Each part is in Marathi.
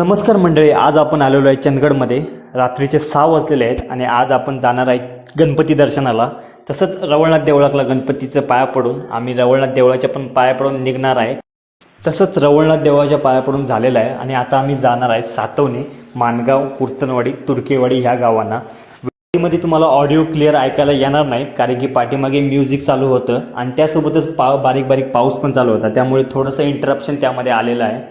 नमस्कार मंडळी आज आपण आलेलो आहे चंदगडमध्ये. रात्रीचे सहा वाजलेले आहेत आणि आज आपण जाणार आहे गणपती दर्शनाला. तसंच रवळनाथ देवळातला गणपतीचं पाया पडून आम्ही रवळनाथ देवळाच्या पण पाया पडून निघणार आहे. तसंच रवळनाथ देवळाच्या पाया पडून झालेलं आहे आणि आता आम्ही जाणार आहे सातवणे मानगाव कुर्तनवाडी तुर्केवाडी ह्या गावांना. मध्ये तुम्हाला ऑडिओ क्लिअर ऐकायला येणार नाही कारण की पाठीमागे म्युझिक चालू होतं आणि त्यासोबतच पाव बारीक बारीक पाऊस पण चालू होता. त्यामुळे थोडंसं इंटरप्शन त्यामध्ये आलेलं आहे.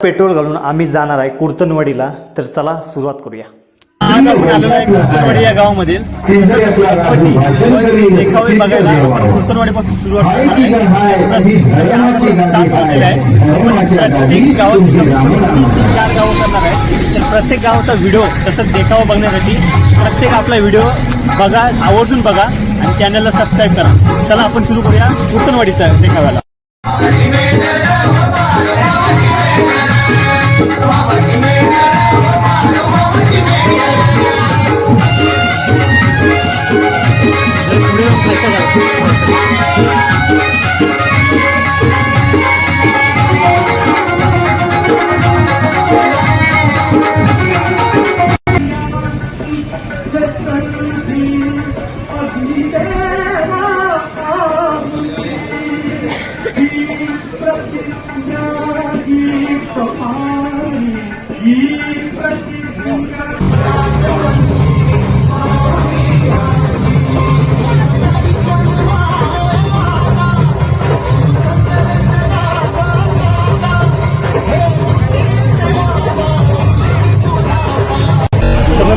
पेट्रोल घालून आम्ही जाणार आहे कुर्तनवाडीला तर चला सुरुवात करूया आज आपण आलेलो आहे कुर्तनवाडी या गावामध्ये देखावे बघायला आपण कुर्तनवाडीपासून सुरुवात करणार आहे. केलेलं आहे. आपण प्रत्येक गावात चार गावं करणार आहे तर प्रत्येक गावाचा व्हिडिओ तसंच देखावा बघण्यासाठी प्रत्येक आपला व्हिडिओ बघा आवर्जून बघा आणि चॅनलला सबस्क्राईब करा चला आपण सुरू करूया कुर्तनवाडीचा देखाव्याला तर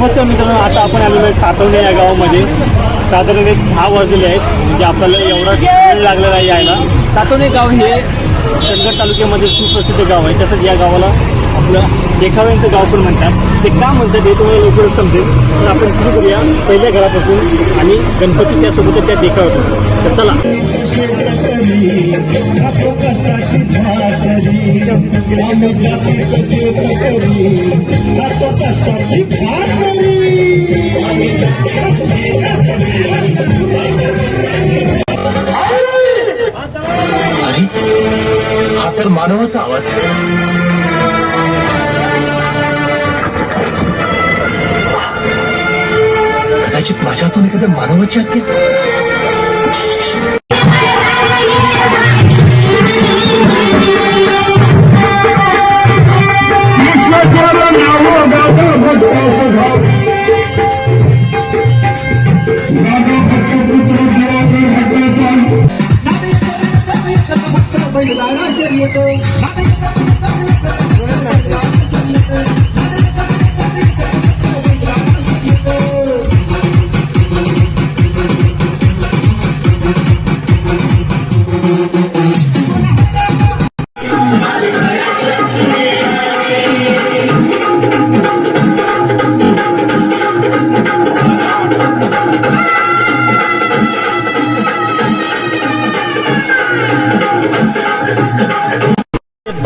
नमस्कार मित्रांनो आता आपण आलेलो आहे सातवणे या गावामध्ये. साधारण एक दहा वाजलेले आहेत म्हणजे आपल्याला एवढा वेळ लागलेला आहे यायला. सातवणे गाव हे चंदगड तालुक्यामध्ये सुप्रसिद्ध गाव आहे. तसंच या गावाला आपलं देखाव्यांचं गाव पण म्हणतात. ते का म्हणतात हे तुम्हाला लवकरच समजेल. तर आपण सुरू करूया पहिल्या घरापासून आणि गणपतीच्या सोबत त्या देखाव्यापासून. तर चला. अरे हा तर मानवाचा आवाज कदाचित माझ्या हातून एखाद्या मानवाची हत्या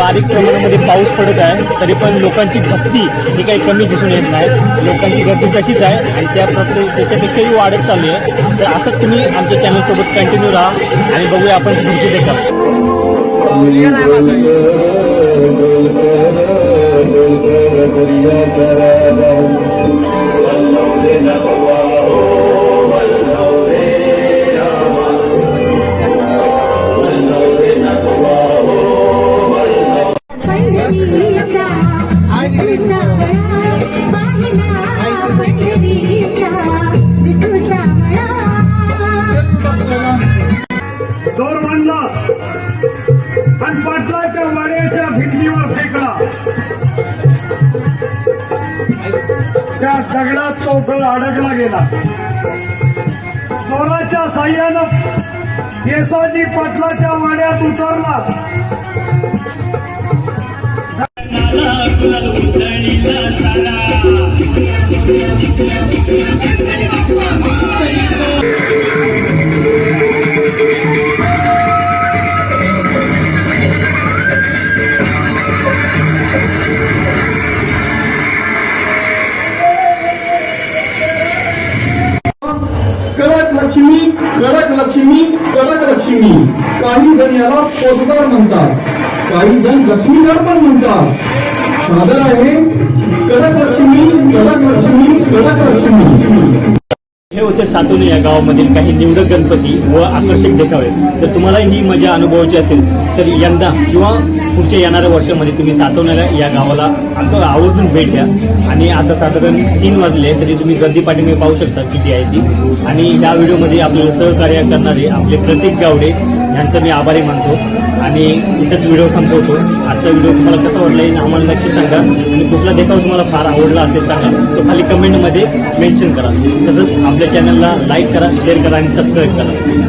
बारीक प्रमाणामध्ये पाऊस पडत आहे तरी पण लोकांची भक्ती ही काही कमी दिसून येत नाही लोकांची गर्दी तशीच आहे आणि त्या प्रत्येक त्याच्यापेक्षाही वाढत चालली आहे तर असंच तुम्ही आमच्या चॅनलसोबत कंटिन्यू राहा आणि बघूया आपण पुढची देखाव त्या दगडात तो गळ अडकला गेला स्वराच्या साह्यानं केसाजी पाटलाच्या वाड्यात उतरला याला पोतदार म्हणतात. काही जण लक्ष्मीधर पण म्हणतात. सादर आहे कडक लक्ष्मी कडक लक्ष्मी कडक लक्ष्मी हे होते सातोने या गावामधील काही निवडक गणपती व आकर्षक देखावे. तर तुम्हाला ही मजा अनुभवायची असेल तर यंदा किंवा पुढच्या येणाऱ्या वर्षामध्ये तुम्ही सातवण्याला या गावाला आमचं आवर्जून भेट द्या. आणि आता साधारण तीन वाजले तरी तुम्ही गर्दी पाठिंबा पाहू शकता किती आहे ती. आणि या व्हिडिओमध्ये आपल्याला सहकार्य करणारे आपले प्रतीक गावडे यांचं मी आभारी मानतो. आणि इथंच व्हिडिओ संपवतो. आजचा व्हिडिओ तुम्हाला कसा वाटला येईल आम्हाला नक्की सांगा. आणि कुठला देखाव तुम्हाला फार आवडला असेल सांगा तो खाली कमेंटमध्ये मेन्शन करा. तसंच आपल्या चॅनलला लाईक करा शेअर करा आणि सबस्क्राईब करा.